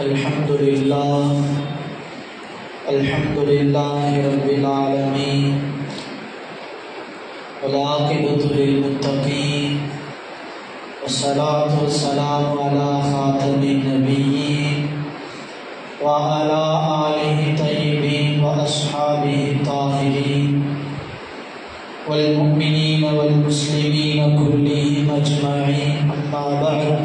الحمد لله الحمد لله رب العالمين والعاقبة للمتقين والصلاة والسلام على خاتم النبيين وعلى آله الطيبين وأصحابه الطاهرين والمؤمنين والمسلمين كلهم أجمعين أما بعد.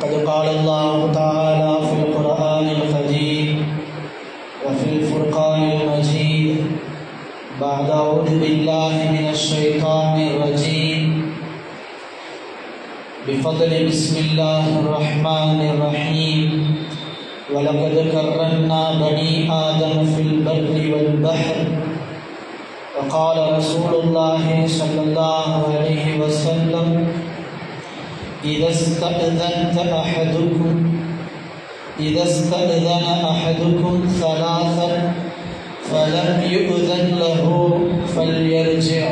فقد قال الله تعالى في القرآن القديم وفي الفرقان المجيد بعد أعوذ بالله من الشيطان الرجيم. بفضل بسم الله الرحمن الرحيم. ولقد كرمنا بني آدم في البر والبحر. وقال رسول الله صلى الله عليه وسلم إذا استأذنت أحدكم إذا استأذن أحدكم ثلاثا فلم يؤذن له فليرجع.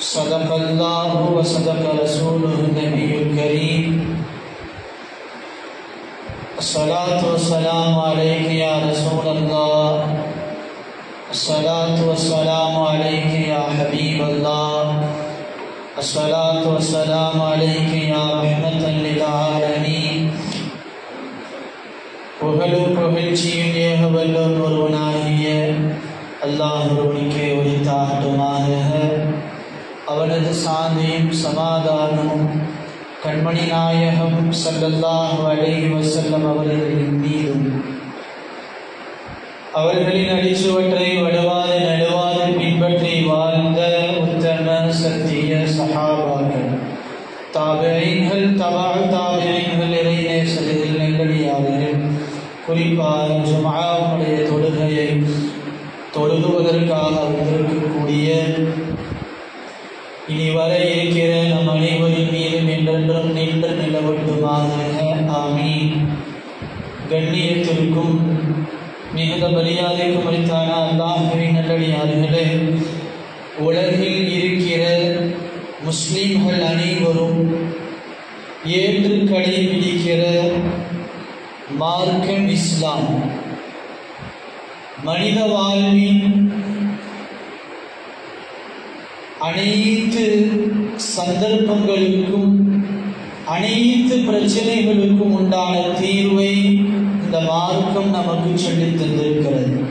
صدق الله وصدق رسوله النبي الكريم. الصلاة والسلام عليك يا رسول الله. الصلاة والسلام عليك يا حبيب الله. الصلاة والسلام عليك يا رحمة للعالمين புகழும் புகழ்ச்சியும் ஏக வல்லோன் ஒருவனாகிய அல்லாஹ் ஒருவனுக்கே உரித்தாகட்டுமாக அவனது சாந்தியும் சமாதானமும் கண்மணி நாயகம் சல்லல்லாஹு அலைஹி வஸல்லம் அவர்களின் மீதும் அவர்களின் அடிச்சுவற்றை வடுவாது குறிப்பாக ஜுமாவுடைய தொழுகையை தொழுகுவதற்காக வந்திருக்கக்கூடிய இனி வர இருக்கிற நம் அனைவரின் மீதும் என்றென்றும் நின்று நிலவட்டுமாக ஆமி கண்ணியத்திற்கும் மிகுந்த மரியாதைக்கும் அளித்தான அல்லாஹுவின் நல்லடியார்களே உலகில் இருக்கிற முஸ்லிம்கள் அனைவரும் ஏற்று கடைபிடிக்கிற மார்க்கம் இஸ்லாம். மனித வாழ்வின் அனைத்து சந்தர்ப்பங்களுக்கும் அனைத்து பிரச்சனைகளுக்கும் உண்டான தீர்வை இந்த மார்க்கம் நமக்கு சொல்லித் தந்திருக்கிறது.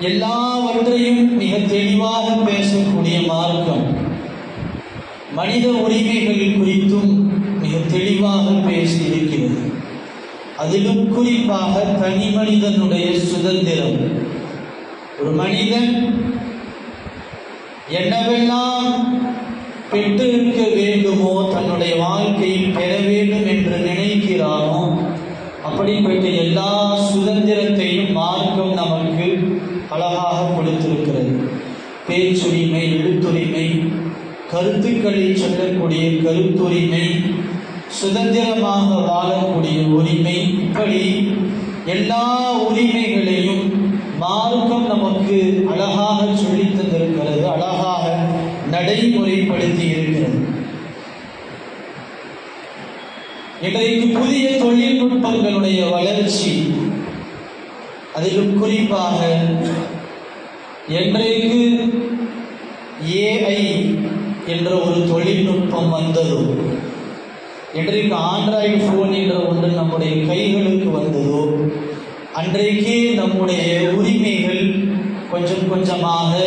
எல்லாவற்றையும் மிக தெளிவாக பேசக்கூடிய மார்க்கம் மனித உரிமைகள் குறித்தும் மிக தெளிவாக பேசியிருக்கிறது. அதிலும் குறிப்பாக தனி மனிதனுடைய சுதந்திரம். ஒரு மனிதன் என்னவெல்லாம் பெற்றிருக்க வேண்டுமோ தன்னுடைய வாழ்க்கையில் பெற வேண்டும் என்று நினைக்கிறானோ அப்படிப்பட்ட எல்லா சுதந்திரத்தையும் மார்க்கம் நமக்கு அழகாக கொடுத்திருக்கிறது. பேச்சுரிமை எழுத்துரிமை கருத்துக்களை சொல்லக்கூடிய கருத்துரிமை சுதந்திரமாக வாழக்கூடிய உரிமை இப்படி எல்லா உரிமைகளையும் மார்க்கம் நமக்கு அழகாக சொல்லி தந்திருக்கிறது அழகாக நடைமுறைப்படுத்தி இருக்கிறது. இன்றைக்கு புதிய தொழில்நுட்பங்களுடைய வளர்ச்சி அதிலும் குறிப்பாக என்றைக்கு ஏஐ என்ற ஒரு தொழில்நுட்பம் வந்ததோ இன்றைக்கு ஆண்ட்ராய்டு ஃபோன் என்ற ஒன்று நம்முடைய கைகளுக்கு வந்ததோ அன்றைக்கே நம்முடைய உரிமைகள் கொஞ்சம் கொஞ்சமாக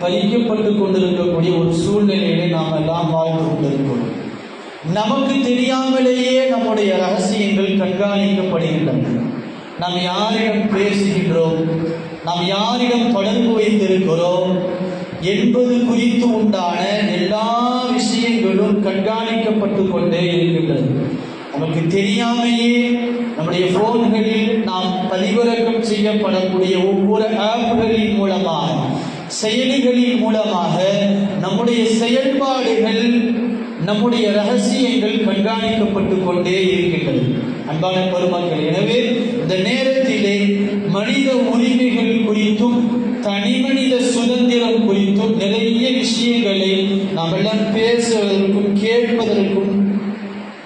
பறிக்கப்பட்டு கொண்டிருக்கக்கூடிய ஒரு சூழ்நிலையிலே நாம் எல்லாம் வாழ்ந்து கொண்டிருக்கிறோம். நமக்கு தெரியாமலேயே நம்முடைய ரகசியங்கள் கண்காணிக்கப்படுகின்றன. நாம் யாரிடம் பேசுகின்றோம்? நாம் யாரிடம் தொடர்பு வைத்திருக்கிறோம்? என்பது குறித்து உண்டான எல்லா விஷயங்களும் கண்காணிக்கப்பட்டு கொண்டே இருக்கின்றது. நமக்கு தெரியாமையே நம்முடைய போன்களில் நாம் பதிவிறக்கம் செய்யப்படக்கூடிய ஒவ்வொரு ஆப்புகளின் மூலமாக செயலிகளின் மூலமாக நம்முடைய செயல்பாடுகள் நம்முடைய ரகசியங்கள் கண்காணிக்கப்பட்டு கொண்டே இருக்கின்றது. அன்பான பெருமக்கள் எனவே இந்த நேரத்திலே மனித உரிமைகள் குறித்தும் தனி மனித சுதந்திரம் குறித்தும் நிறைய விஷயங்களை நாம் எல்லாம் பேசுவதற்கும் கேட்பதற்கும்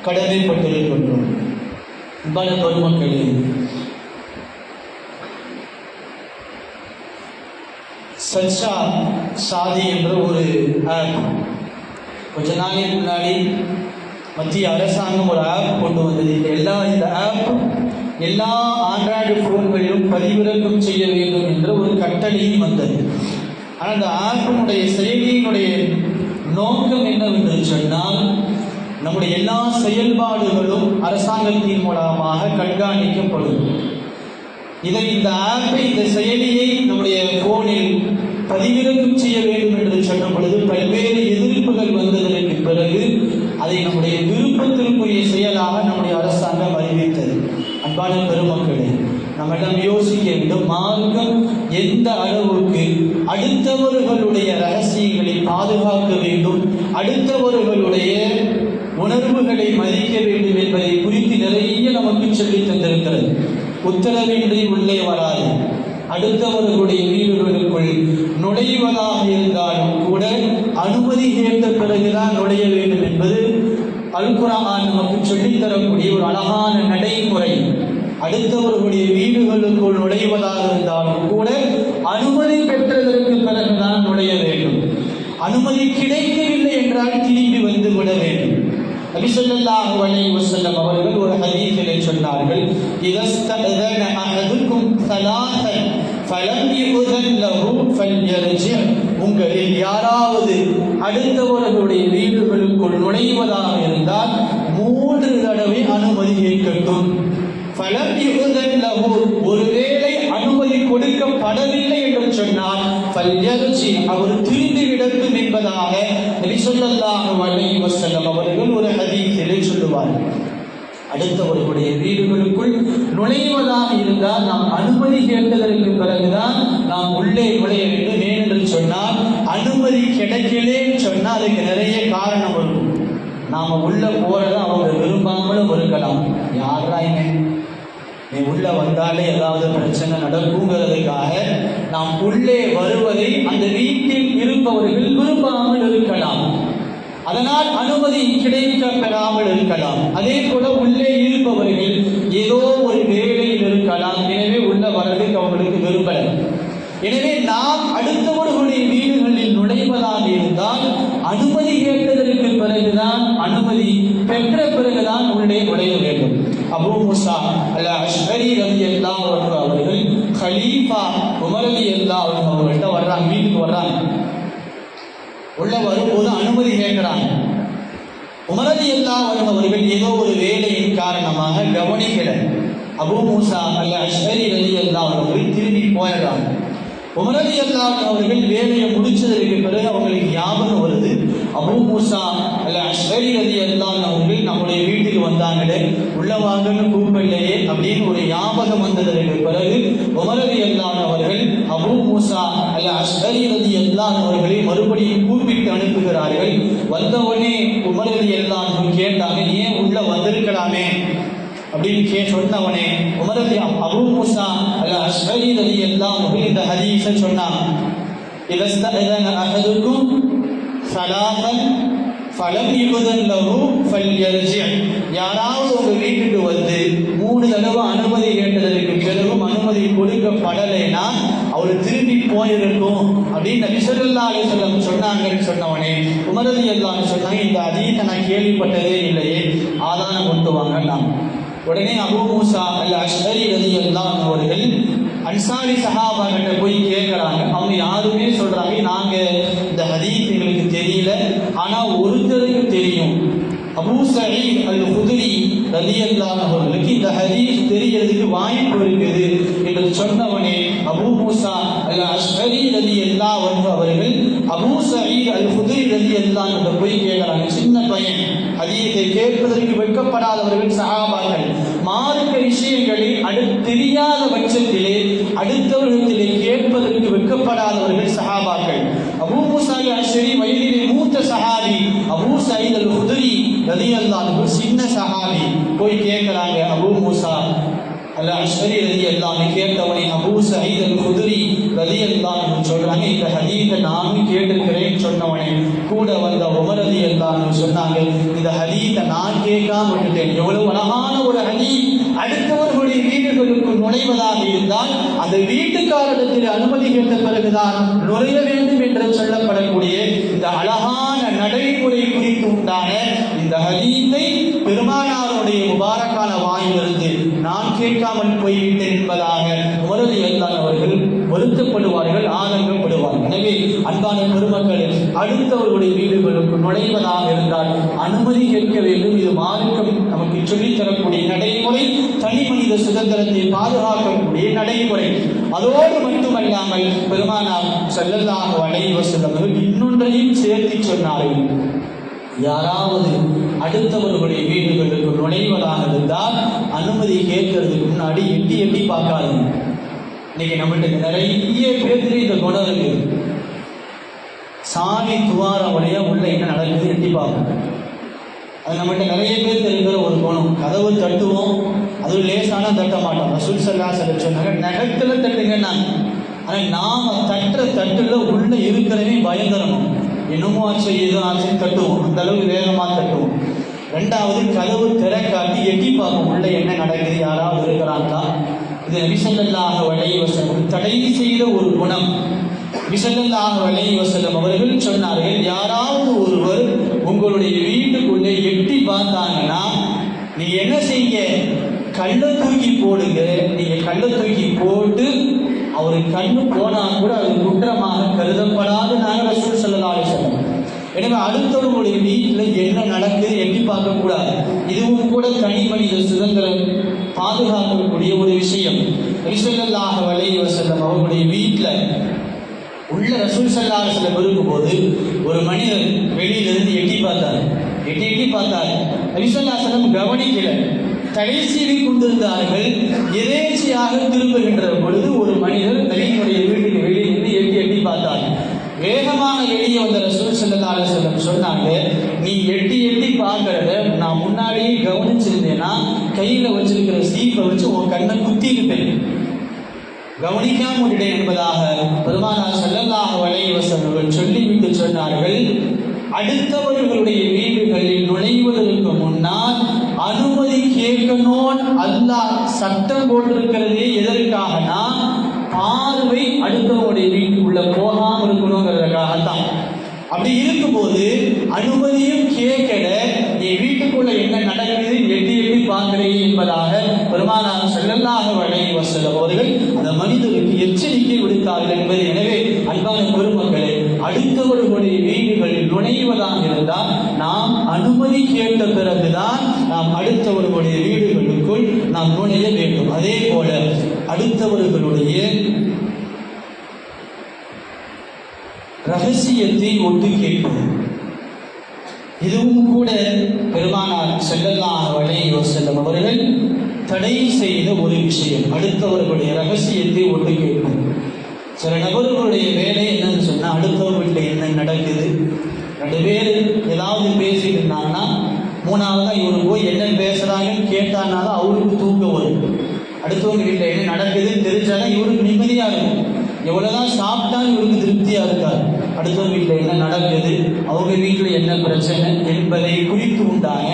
கடமைப்பட்டிருக்கின்றோம். அன்பான பெருமக்களே சச்சா சாதி என்ற ஒரு ஆப். கொஞ்ச நாளைக்கு முன்னாடி மத்திய அரசாங்கம் ஒரு ஆப் கொண்டு வந்தது. இந்த எல்லா இந்த ஆப் எல்லா ஆண்ட்ராய்டு ஃபோன்களிலும் பதிவிறக்கம் செய்ய வேண்டும் என்ற ஒரு கட்டளையும் வந்தது. ஆனால் அந்த ஆப்பினுடைய செயலியினுடைய நோக்கம் என்னவென்று சொன்னால் நம்முடைய எல்லா செயல்பாடுகளும் அரசாங்கத்தின் மூலமாக கண்காணிக்கப்படும். இதை இந்த ஆப்பை இந்த செயலியை நம்முடைய போனில் பதிவிறக்கம் செய்ய வேண்டும் என்று சொன்ன பொழுது பல்வேறு எதிர்ப்புகள் வந்ததற்கு பிறகு அதை நம்முடைய விருப்பத்திற்குரிய செயலாக நம்முடைய அரசாங்கம் அறிவித்தது. அன்பான பெருமக்களே நம்மிடம் யோசிக்க வேண்டும். மார்க்கம் எந்த அளவுக்கு அடுத்தவர்களுடைய ரகசியங்களை பாதுகாக்க வேண்டும் அடுத்தவர்களுடைய உணர்வுகளை மதிக்க வேண்டும் என்பதை குறித்து நிறைய நமக்கு சொல்லி தந்திருக்கிறது. உத்தரவின்றி உள்ளே வராது. அடுத்தவர்களுடைய வீடுகளுக்குள் நுழைவதாக இருந்தாலும் கூட அனுமதி கேட்ட பிறகுதான் நுழைய வேண்டும் என்பது அல்குரான் நமக்கு சொல்லித்தரக்கூடிய ஒரு அழகான நடைமுறை. அடுத்தவர்களுடைய வீடுகளுக்குள் நுழைவதாக இருந்தாலும் கூட அனுமதி பெற்றதற்கு பிறகுதான் நுழைய வேண்டும். அனுமதி கிடைக்கவில்லை என்றால் திரும்பி வந்து விட வேண்டும். நபி அலைஹி வஸல்லம் அவர்கள் ஒரு ஹதீஸிலே சொன்னார்கள் இதஸ்தஅதன அஹதுக்கும் ஸலாசன் ஃபலம் யுதன் ஃபல்யர்ஜி உங்களில் யாராவது அடுத்தவர்களுடைய வீடுகளுக்குள் நுழைவதாக இருந்தால் மூன்று தடவை அனுமதி கேட்கட்டும். ஃபலம் யுதன் ஒருவேளை அனுமதி கொடுக்கப்படவில்லை என்று சொன்னால் ஃபல்யர்ஜி அவர் திரும்பி விடட்டும் என்பதாக நபி ஸல்லல்லாஹு அலைஹி வஸல்லம் அவர்கள் ஒரு ஹதீஸிலே சொல்லுவார்கள். அடுத்தவர்களுடைய வீடுகளுக்குள் நுழைவதாக இருந்தால் நாம் அனுமதி கேட்டதற்கு பிறகுதான் நாம் உள்ளே நுழைய வேண்டும். ஏனென்று சொன்னால் அனுமதி கிடைக்கலேன்னு சொன்னால் அதுக்கு நிறைய காரணம் இருக்கும். நாம உள்ள போறதை அவங்க விரும்பாமலும் இருக்கலாம். யாரா நீ உள்ள வந்தாலே ஏதாவது பிரச்சனை நடக்குங்கிறதுக்காக நாம் உள்ளே வருவதை அந்த வீட்டில் இருப்பவர்கள் விரும்பாமல் இருக்கலாம். அதனால் அனுமதி கிடைக்க பெறாமல் இருக்கலாம். அதே போல உள்ளே இருப்பவர்கள் ஏதோ ஒரு வேலையில் இருக்கலாம். எனவே உள்ள வரதுக்கு அவங்களுக்கு விரும்பல. எனவே நாம் அடுத்தவர்களுடைய வீடுகளில் நுழைவதாக இருந்தால் அனுமதி கேட்டதற்கு பிறகுதான் அனுமதி பெற்ற பிறகுதான் உள்ளே நுழைய வேண்டும். அபூ முசா அல்ல அஷ்ஹரி ரவி அல்லா அவர்கள் ஹலீஃபா உமர் எல்லா அவர்கள் அவர்கள்ட்ட வர்றாங்க வீட்டுக்கு வர்றாங்க. உள்ள வரும்போது அனுமதி கேட்கிறாங்க. உமரதி அல்லா வருபவர்கள் ஏதோ ஒரு வேலையின் காரணமாக கவனிக்கல. அபு மூசா அல்ல அஷ்ஹரி ரலி அல்லா அவர்கள் திரும்பி போயிடுறாங்க. உமரதி அல்லா அவர்கள் வேலையை முடிச்சதற்கு பிறகு அவங்களுக்கு ஞாபகம் வருது. அபூ மூசா அல்ல அஸ்வரி ரலி அல்லா நம்முடைய வீட்டுக்கு வந்தாங்களே உள்ள வாங்கன்னு கூப்பிடலையே அப்படின்னு ஒரு ஞாபகம் வந்ததற்கு பிறகு உமரதி அல்லா அவர்கள் அபூ மூசா அல்ல அஸ்வரி ரலி அல்லா அவர்களை மறுபடியும் கூப்பிட்டு அனுப்புகிறார்கள். வந்தவுடனே உமரதி எல்லாம் கேட்டாங்க ஏன் உள்ள வந்திருக்கலாமே? அப்படின்னு கே சொன்னவனே உமரதி அபூ மூசா அல்ல அஸ்வரி ரலி எல்லாம் இந்த ஹதீஸை சொன்னான் இதஸ்தஅதன அகதுக்கும் சலாசன் ஃபலம் யுதன் லஹு ஃபல்யர்ஜி யாராவது உங்க வீட்டுக்கு வந்து மூணு தடவை அனுமதி கேட்டதற்கு பிறகும் அனுமதி கொடுக்கப்படலைன்னா அவர் திரும்பி போயிருக்கும் அப்படின்னு நபி ஸல்லல்லாஹு அலைஹி சொன்னாங்கன்னு சொன்னவனே உமரதி எல்லாம் சொன்னாங்க இந்த அதிகத்தை நான் கேள்விப்பட்டதே இல்லையே ஆதாரம் கொண்டு வாங்கலாம் உடனே அபு மூசா அல்ல அஷ்ஹரி ரலியல்லாஹு அவர்கள் அன்சாரி சஹாபா கிட்ட போய் கேட்குறாங்க அவங்க யாருமே சொல்றாங்க நாங்க இந்த ஹதீத் எங்களுக்கு தெரியல. ஆனா ஒருத்தருக்கு தெரியும். அபூ சயீத் அல் குதிரி ரலியல்லாஹு அவர்களுக்கு இந்த ஹதீஸ் தெரியறதுக்கு வாய்ப்பு இருக்குது என்று சொன்னவனே அபூ மூசா அல் அஷ்ஹரி ரலியல்லாஹு அவர்கள். அபூ சயீத் அல் குதிரி ரலியல்லாஹு கிட்ட போய் கேட்குறாங்க சின்ன பையன் ஹதீஸை கேட்பதற்கு வெட்கப்படாதவர்கள் சஹாபாக்கள் கேட்பதற்கு வெட்கப்படாதவர்கள் சஹாபாக்கள். அபூ முசாலி அஷ்ரி வயதிலே மூத்த சஹாபி அபூ சயீத் அல் குதிரி ரலியல்லாஹு சின்ன சஹாபி. போய் கேட்கிறாங்க அபூ மூசா அல்ல அஷ்வரி ரதி அல்லான்னு கேட்டவனை அபூ சயீத் அல் குதிரி ரதி அல்லான்னு சொல்றாங்க இந்த ஹதீஸை நானும் கேட்டிருக்கிறேன் சொன்னவனே கூட வந்த உமர் ரதி அல்லான்னு சொன்னாங்க இந்த ஹதீஸை நான் கேட்காம விட்டுட்டேன். எவ்வளவு அழகான ஒரு ஹதீஸ். அடுத்தவர்களுடைய வீடுகளுக்கு நுழைவதாக அந்த வீட்டுக்காரத்தில் அனுமதி கேட்ட பிறகுதான் நுழைய வேண்டும் என்று சொல்லப்படக்கூடிய இந்த அழகான நடைமுறை குறித்து உண்டான இந்த ஹதீத்தை பெருமானாருடைய முபாரக்கான வாயிலிருந்து நான் கேட்காமல் போய்விட்டேன் என்பதாக உமரது எல்லான் அவர்கள் வருத்தப்படுவார்கள் ஆதங்கப்படுவார்கள். எனவே அன்பான பெருமக்கள் அடுத்தவர்களுடைய வீடுகளுக்கு நுழைவதாக இருந்தால் அனுமதி கேட்க வேண்டும். இது மார்க்கம் சொல்லித்தரக்கூடிய சொல்லித் தரக்கூடிய நடைமுறை தனி மனித சுதந்திரத்தை பாதுகாக்கக்கூடிய நடைமுறை. அதோடு மட்டுமல்லாமல் பெருமானார் செல்லல்லாக அடைவ செல்லவர்கள் இன்னொன்றையும் சேர்த்து சொன்னார்கள். யாராவது அடுத்தவர்களுடைய வீடுகளுக்கு நுழைவதாக இருந்தால் அனுமதி கேட்கறதுக்கு முன்னாடி எட்டி எட்டி பார்க்காது இன்னைக்கு நம்மகிட்ட நிறைய பேருக்கு இந்த குணம் இருக்கு சாமி துவாரம் வழியா உள்ள என்ன நடக்குது எட்டி பார்க்கணும் அது நம்மகிட்ட நிறைய பேர் இருக்கிற ஒரு குணம் கதவு தட்டுவோம். அதுவும் லேசான தட்ட மாட்டோம். ரசூல் சல்லா சொல்ல சொன்னாங்க நகத்துல தட்டுங்க நான் ஆனால் நாம் தட்டுற தட்டுல உள்ள இருக்கிறவே பயங்கரமும் என்னமோ ஆச்சு ஏதோ ஆச்சுன்னு தட்டுவோம். அந்த அளவுக்கு வேகமாக தட்டுவோம். ரெண்டாவது கதவு திறக்காட்டி எட்டி பார்ப்போம். உள்ள என்ன நடக்குது? யாராவது இருக்கிறாங்களா? இது நபிசல்லாக வளைய வசனம் தடை செய்த ஒரு குணம். விசல்லாக வளைய வசலம் அவர்கள் சொன்னார்கள் யாராவது ஒருவர் உங்களுடைய வீட்டுக்குள்ளே எட்டி பார்த்தாங்கன்னா நீங்க என்ன செய்ய கல்லை தூக்கி போடுங்க. நீங்க கல்லை தூக்கி போட்டு அவர் கண்ணு போனா கூட அது குற்றமாக கருதப்படாது நாங்கள் ரசூல் ஸல்லல்லாஹு சொன்னோம் எனவே அடுத்தவர்களுடைய வீட்டில் என்ன நடக்குது எப்படி பார்க்க கூடாது. இதுவும் கூட தனி மனித சுதந்திரம் பாதுகாக்கக்கூடிய ஒரு விஷயம். ரிசல்லாக வலைய வசல்லம் அவர்களுடைய வீட்டில் உள்ள ரசூல் சல்லா செல்லம் இருக்கும்போது ஒரு மனிதர் வெளியிலிருந்து எட்டி பார்த்தார். எட்டி எட்டி பார்த்தார். ரிசல்லா செல்லம் கவனிக்கல. தடை கொண்டிருந்தார்கள். எதேச்சியாக திரும்புகின்ற பொழுது ஒரு மனிதர் நபியினுடைய வீட்டுக்கு வெளியிலிருந்து எட்டி எட்டி பார்த்தார். வேகமாக வெளியே வந்த ரசூல் சல்லா செல்லம் சொன்னாங்க நீ எட்டி எட்டி பார்க்கறத நான் முன்னாடியே கவனிச்சிருந்தேன்னா கையில் வச்சிருக்கிற சீப்பை வச்சு உன் கண்ணை குத்தி இருப்பேன் கவனிக்காமல் விட்டேன் என்பதாக பெருமானார் செல்லல்லாக அலைஹி சொல்லிவிட்டு சொன்னார்கள். அடுத்தவர்களுடைய வீடுகளில் நுழைவதற்கு முன்னால் அனுமதி கேட்கணும். அல்லாஹ் சட்டம் போட்டிருக்கிறதே எதற்காகனா? பார்வை அடுத்தவங்களுடைய வீட்டுக்குள்ள இருக்கணுங்கிறதுக்காக இருக்கணுங்கிறதுக்காகத்தான். அப்படி இருக்கும்போது அனுமதியும் கேட்கல. என் வீட்டுக்குள்ள என்ன நடக்குது? எட்டி என்பதாக பெருமானார் செல்லல்லாக வழங்கி வசல்லம் அவர்கள் அந்த மனிதருக்கு எச்சரிக்கை விடுத்தார்கள் என்பது எனவே அன்பான பெருமக்களே அடுத்தவர்களுடைய வீடுகளில் நுழைவதாக இருந்தால் நாம் அனுமதி கேட்ட பிறகுதான் நாம் அடுத்தவர்களுடைய வீடுகளுக்குள் நாம் நுழைய வேண்டும். அதே போல அடுத்தவர்களுடைய ரகசியத்தை ஒட்டு கேட்பது இதுவும் கூட பெருமானார் செல்லல்லாஹ் வலையோ செல்லும் அவர்கள் தடை செய்த ஒரு விஷயம். அடுத்தவர்களுடைய ரகசியத்தை ஒன்று கேட்பது. சில நபர்களுடைய வேலை என்னன்னு சொன்னால் அடுத்தவர்கள்ட்ட என்ன நடக்குது? ரெண்டு பேர் ஏதாவது பேசிட்டு இருந்தாங்கன்னா மூணாவதா இவர் போய் என்ன பேசுறாங்கன்னு கேட்டானாலும் அவருக்கு தூக்கம் வரும். அடுத்தவங்க வீட்டில் என்ன நடக்குதுன்னு தெரிஞ்சாலும் இவருக்கு நிம்மதியாக இருக்கும். எவ்வளோதான் சாப்பிட்டாலும் இவருக்கு திருப்தியாக இருக்காது. அடுத்தவங்க வீட்டில் என்ன நடக்குது அவங்க வீட்டில் என்ன பிரச்சனை என்பதை குறித்து உண்டான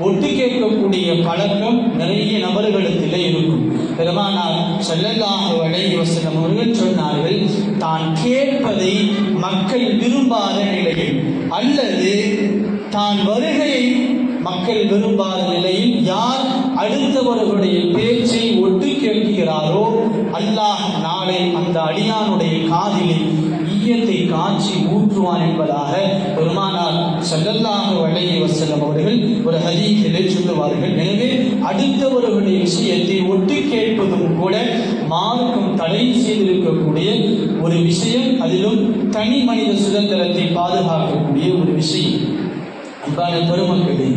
ஒட்டு கேட்கக்கூடிய பழக்கம் நிறைய நபர்களிடத்தில் இருக்கும். பெருமானார் செல்லல்லாக வடை வசனம் அவர்கள் சொன்னார்கள் தான் கேட்பதை மக்கள் விரும்பாத நிலையில் அல்லது தான் வருகையை மக்கள் விரும்பாத நிலையில் யார் அடுத்தவர்களுடைய பேச்சை ஒட்டு கேட்கிறாரோ அல்லாஹ் நாளை அந்த அடியானுடைய காதிலே ஈயத்தை காய்ச்சி ஊற்றுவான் என்பதாக பெருமானார் ஸல்லல்லாஹு அலைஹி வசல்லம் அவர்கள் ஒரு ஹதீஸிலே சொல்லுவார்கள். எனவே அடுத்தவர்களுடைய விஷயத்தை ஒட்டு கேட்பதும் கூட மார்க்கம் தடை செய்திருக்கக்கூடிய ஒரு விஷயம் அதிலும் தனி மனித சுதந்திரத்தை பாதுகாக்கக்கூடிய ஒரு விஷயம். அன்பான பெருமக்களே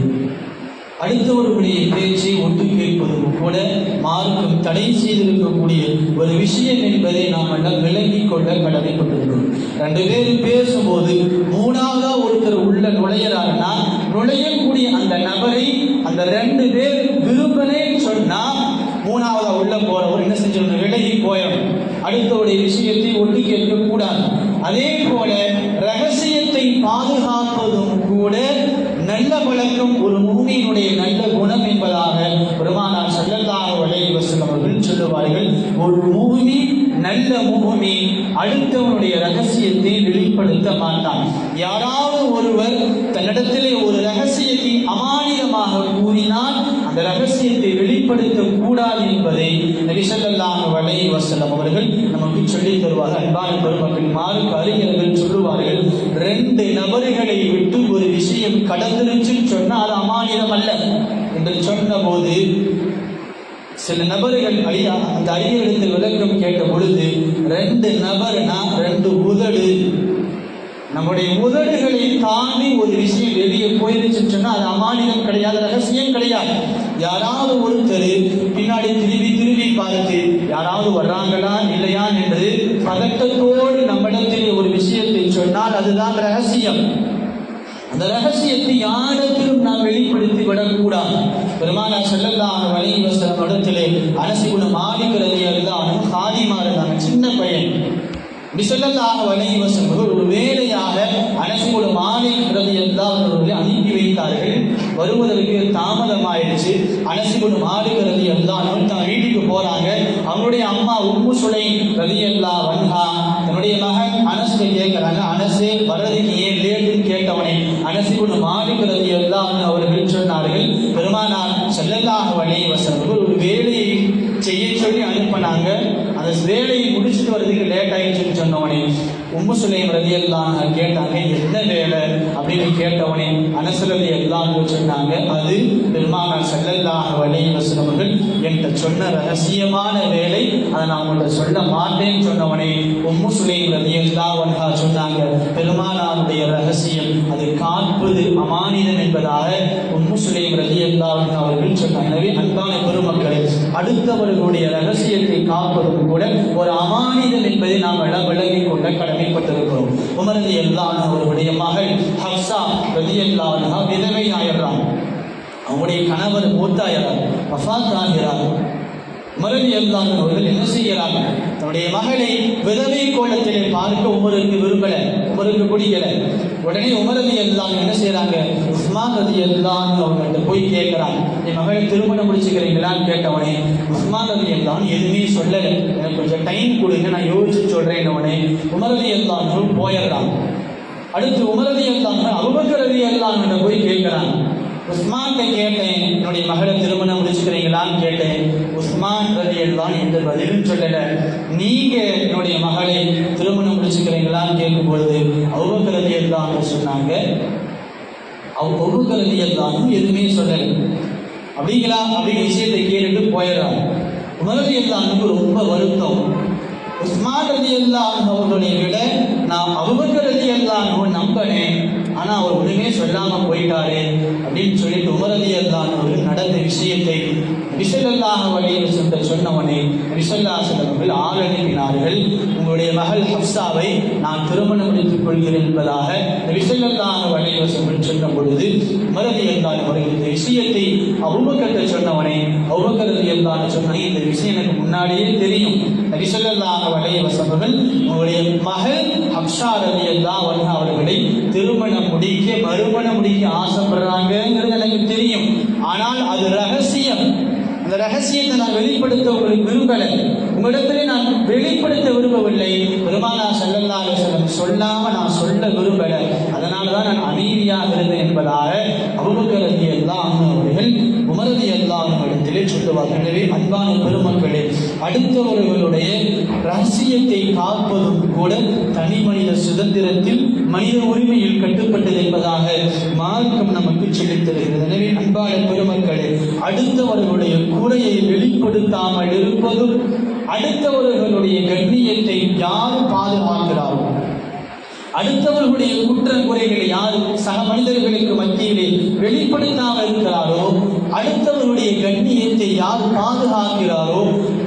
அடுத்தவர்களுடைய பேச்சை ஒட்டு கேட்பதும் கூட மார்க்கம் தடை செய்திருக்கக்கூடிய ஒரு விஷயம் என்பதை நாம் எல்லாம் விளங்கிக் கொள்ள கடமைப்பட்டிருக்கிறோம் ரெண்டு பேரும் பேசும்போது மூணாவதாக ஒருத்தர் உள்ள நுழையிறாருன்னா நுழையக்கூடிய அந்த நபரை அந்த ரெண்டு பேர் விரும்பனேன்னு சொன்னா மூணாவதா உள்ள போறவர் என்ன செஞ்சிடணும்? விலகி போயிடும் அடுத்தவருடைய விஷயத்தை ஒட்டு கேட்க கூடாது அதே போல ரகசியத்தை பாதுகாப்பதும் கூட நல்ல பழக்கம் ஒரு மூமியினுடைய நல்ல குணம் என்பதாக பெருமானார் செல்லல்லாக அலைஹி வஸல்லம் அவர்கள் சொல்லுவார்கள். ஒரு மூமி நல்ல மூமி அடுத்தவனுடைய ரகசியத்தை வெளிப்படுத்த மாட்டான். யாராவது ஒருவர் தன்னிடத்திலே ஒரு அந்த ரகசியத்தை வெளிப்படுத்த கூடாது என்பதை நபி வலை வசலம் அவர்கள் நமக்கு சொல்லித் தருவார்கள். அன்பான பெருமக்கள் மாறு அறிஞர்கள் சொல்லுவார்கள் ரெண்டு நபர்களை விட்டு ஒரு விஷயம் கடந்துருச்சுன்னு சொன்னால் அது அமானிதம் அல்ல. என்று சொன்னபோது சில நபர்கள் ஐயா அந்த ஐயரிடத்தில் விளக்கம் கேட்ட பொழுது ரெண்டு நபர்னா ரெண்டு உதடு. நம்முடைய முதடுகளை தாண்டி ஒரு விஷயம் வெளியே போயிருச்சுன்னு சொன்னா அது அமானிதம் கிடையாது ரகசியம் கிடையாது. யாராவது ஒருத்தர் பின்னாடி திரும்பி திரும்பி பார்த்து யாராவது வர்றாங்களா இல்லையா என்று பதட்டத்தோடு நம்மிடத்தில் ஒரு விஷயத்தை சொன்னால் அதுதான் ரகசியம். அந்த ரகசியத்தை யாரிடத்திலும் நாம் வெளிப்படுத்தி விடக்கூடாது பெருமானா ஸல்லல்லாஹு அலைஹி இடத்திலே அரசு அனசிகுண மாலிக்கிறது எல்லாம் காதிமா இருந்தாங்க சின்ன பையன். பிசல்லாஹு அலைஹி ஒரு வே அனசிகுண மாலிக்கிறது எல்லாம் அவர்களை அனுப்பி வைத்தார்கள் தாமதம் ஆயிடுச்சு அனசிகுண மாலிக்கிறது எல்லாம் தான் வீட்டுக்கு போறாங்க. அவனுடைய அம்மா உம்மு சுலை ரதி எல்லா வன்ஹா தன்னுடைய மகன் அனசுக்கு கேட்கிறாங்க அனசே வர்றதுக்கு ஏன் லேட்டுன்னு கேட்டவனை அனசி கொண்டு மாலிக்கிறது எல்லாம் அவர்கள் சொன்னார்கள். பெருமானார் செல்லல்லாக வழி வசனர்கள் ஒரு வேலையை செய்ய சொல்லி அனுப்பினாங்க. அந்த வேலையை முடிச்சுட்டு வர்றதுக்கு லேட் ஆயிடுச்சுன்னு சொன்னவனே. உம்மு சுலைம் ரவி எல்லாம் கேட்டாங்க என்ன வேலை? அப்படின்னு கேட்டவனே அனசரதி எல்லாம் சொன்னாங்க அது பெருமானார் செல்லல்லாக வழி வசனவர்கள் என்கிட்ட சொன்ன ரகசியமான வேலை. அதை நான் உங்கள்கிட்ட சொல்ல மாட்டேன்னு சொன்னவனே உம்மு சுலைம் ரவி எல்லாம் சொன்னாங்க பெருமானாருடைய ரகசியம் அது காப்பது அமானிதம் என்பதாக உண்மை சுலைம் ரதி எல்லாம் அவர்கள் சொன்னார் எனவே அன்பான பெருமக்களை அடுத்தவர்களுடைய ரகசியத்தை காப்பதும் கூட ஒரு அமானிதம் என்பதை நாம் எல்லாம் விளங்கிக் கொள்ள கடமைப்பட்டிருக்கிறோம். உமரது எல்லாம் அவருடைய மகள் ஹப்சா ரதி எல்லாம் விதவை ஆயிடுறான் அவங்களுடைய கணவர் மூத்தாயிறார் வஃத் ஆகிறார் மருதி எல்லாம் அவர்கள் என்ன செய்கிறார்கள்? தன்னுடைய மகளை விதவை கோலத்திலே பார்க்க உமருக்கு விரும்பல உமருக்கு பிடிக்கல. உடனே உமரதி எல்லாம் என்ன செய்யறாங்க உஸ்மான் ரதி எல்லாம் அவங்கள்ட்ட போய் கேட்கிறான். என் மகளை திருமணம் முடிச்சுக்கிறீங்களான்னு கேட்டவனே உஸ்மான் ரதி எல்லாம் எதுவுமே சொல்லல. எனக்கு கொஞ்சம் டைம் கொடுங்க நான் யோசிச்சு சொல்றேன் உடனே உமரதி எல்லாம் போயிடுறான். அடுத்து உமரதி எல்லாம் அபுபக்கரதி எல்லாம் போய் கேட்கிறான். உஸ்மான்கிட்ட கேட்டேன் என்னுடைய மகளை திருமணம் முடிச்சுக்கிறீங்களான்னு கேட்டேன். உஸ்மான் ரதி எல்லாம் எந்த பதிலும் சொல்லல. நீங்க என்னுடைய மகளை திருமணம் முடிச்சுக்கிறீங்களான்னு கேட்கும்பொழுது அவ்வளவு அவுபக்கரதி எல்லாம் சொன்னாங்க. அவ் அவுபக்கரதி எதுவுமே சொல்லல. அப்படிங்களா? அப்படிங்கிற விஷயத்தை கேட்டுட்டு போயிடறாங்க. உமரதி எல்லாமுக்கு ரொம்ப வருத்தம். உஸ்மான் ரதி அல்லாஹ் அவர்களை விட நான் அவ்வளவு ரதி அல்லாஹ் நம்பினேன். ஆனா அவர் ஒண்ணுமே சொல்லாம போயிட்டாரு அப்படின்னு சொல்லிட்டு உமர் ரதி நடந்த விஷயத்தை விசல்லாஹ் வழியில் சென்ற சொன்னவனே விசல்லா செல்லவர்கள் ஆள் அனுப்பினார்கள் உங்களுடைய மகள் ஹப்சாவை நான் திருமணம் முடித்துக் கொள்கிறேன் என்பதாக விசல்லாஹ் வழியில் சென்று சொன்ன பொழுது மரதி என்றால் முறையில் இந்த விஷயத்தை அபுபக்கர்கிட்ட சொன்னவனே அபுபக்கர் என்றால் அல்லாஹ் சொன்ன இந்த விஷயம் எனக்கு முன்னாடியே தெரியும். நபிசல்லாஹ் வழியில் வசவர்கள் உங்களுடைய மகள் ஹப்ஷா ரவி அல்லா அவர்களை திருமணம் முடிக்க மறுமணம் முடிக்க ஆசைப்படுறாங்கிறது எனக்கு தெரியும். ஆனால் அது ரக ரகசியத்தை நான் வெளிப்படுத்த உங்களுக்கு விரும்பலை. உங்களிடத்திலே நான் வெளிப்படுத்த விரும்பவில்லை. பெருமானா செல்லல்லா செல்லம் சொல்லாம நான் சொல்ல விரும்பல. அதனால தான் நான் அமைதியாக இருந்தேன் என்பதாக அபுபக்கரதி எல்லாம் அவர்கள் உமரதி எல்லாம் இடத்திலே சொல்லுவார்கள். எனவே அன்பான பெருமக்களே அடுத்தவர்களுடைய ரகசியத்தை காப்பதும் கூட தனி மனித சுதந்திரத்தில் மனித உரிமையில் கட்டுப்பட்டது என்பதாக மார்க்கம் நமக்கு சொல்லித் எனவே அன்பான பெருமக்களே அடுத்தவர்களுடைய குறையை வெளிப்படுத்தாமல் இருப்பதும் அடுத்தவர்களுடைய கண்ணியத்தை யார் பாதுகாக்கிறாரோ? அடுத்தவர்களுடைய குற்ற குறைகளை யார் சக மனிதர்களுக்கு மத்தியிலே வெளிப்படுத்தாமல் இருக்கிறாரோ? அடுத்தவருடைய கண்ணியத்தை யார் பாதுகாக்கிறாரோ?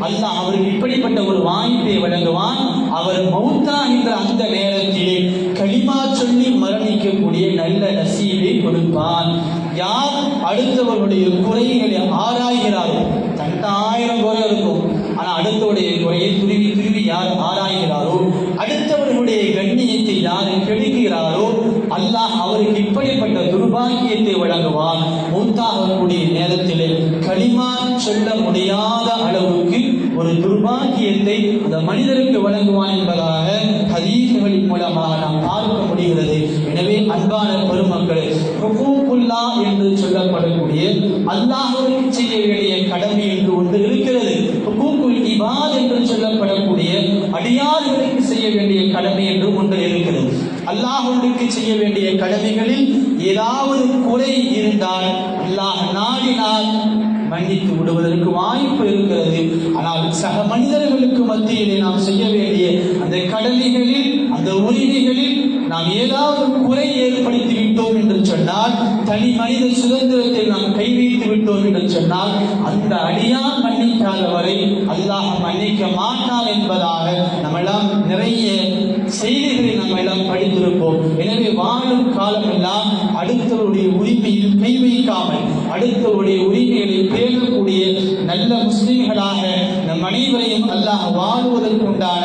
அல்லாஹ் அவருக்கு இப்படிப்பட்ட ஒரு வாய்ப்பை வழங்குவான். அவர் மௌத்தாகின்ற அந்த நேரத்தில் களிமா சொல்லி மரணிக்கக்கூடிய நல்ல நசீவை கொடுப்பான் யார் அடுத்தவர்களுடைய குறைகளை ஆராய்கிறாரோ தன்கிட்ட ஆயிரம் குறை இருக்கும் ஆனா அடுத்தவருடைய குறையை துருவி துருவி யார் ஆராய்கிறாரோ அடுத்தவர்களுடைய கண்ணியத்தை யார் கெடுக்கிறாரோ அல்லாஹ் அவருக்கு இப்படிப்பட்ட துர்பாக்கியத்தை வழங்குவான் மூத்தாகக்கூடிய நேரத்திலே களிமா சொல்ல முடியாத அளவுக்கு பாக்கியத்தை அந்த மனிதருக்கு வழங்குவான் என்பதாக ஹதீசுகளின் மூலமாக நாம் பார்க்க முடிகிறது. எனவே அன்பான பெருமக்களே ஹுகூக்குல்லா என்று சொல்லப்படக்கூடிய அல்லாஹ்விற்கு செய்ய வேண்டிய கடமை என்று ஒன்று இருக்கிறது. ஹுகூக்குல் இபாத் என்று சொல்லப்படக்கூடிய அடியார்களுக்கு செய்ய வேண்டிய கடமை என்று ஒன்று இருக்கிறது. அல்லாஹுக்கு செய்ய வேண்டிய கடமைகளில் ஏதாவது குறை இருந்தால் அல்லாஹ் நாடினால் மன்னித்து விடுவதற்கு வாய்ப்பு இருக்கிறது. ஆனால் சக மனிதர்களுக்கு மத்தியிலே நாம் செய்ய வேண்டிய அந்த கடமைகளில் அந்த உரிமைகளில் நாம் ஏதாவது குறை ஏற்படுத்தி விட்டோம் என்று சொன்னால் தனி மனித சுதந்திரத்தை நாம் கைவிட்டு விட்டோம் என்று சொன்னால் அந்த அடியான் மன்னிக்காத வரை அல்லாஹ் மன்னிக்க மாட்டான் என்பதாக நம்மெல்லாம் நிறைய செய்திகளை நம்ம எல்லாம் படித்திருப்போம். எனவே வாழும் காலமெல்லாம் அடுத்தவருடைய உரிமை அடுத்தவருடைய உரிமைகளை பேணக்கூடிய நல்ல முஸ்லிம்களாக நம் அனைவரையும் அல்லாஹ் வாழ்வதற்குண்டான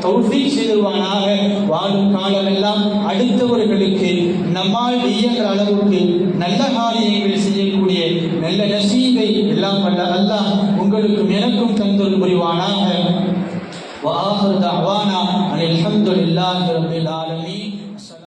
தௌஃபீக் செய்துவானாக வாழும் காலமெல்லாம் அடுத்தவர்களுக்கு நம்மால் இயன்ற அளவுக்கு நல்ல காரியங்கள் செய்யக்கூடிய நல்ல நசீபை எல்லாம் வல்ல அல்லாஹ் உங்களுக்கும் எனக்கும் தந்தொரு புரிவானாக وآخر دعوانا أن الحمد لله رب العالمين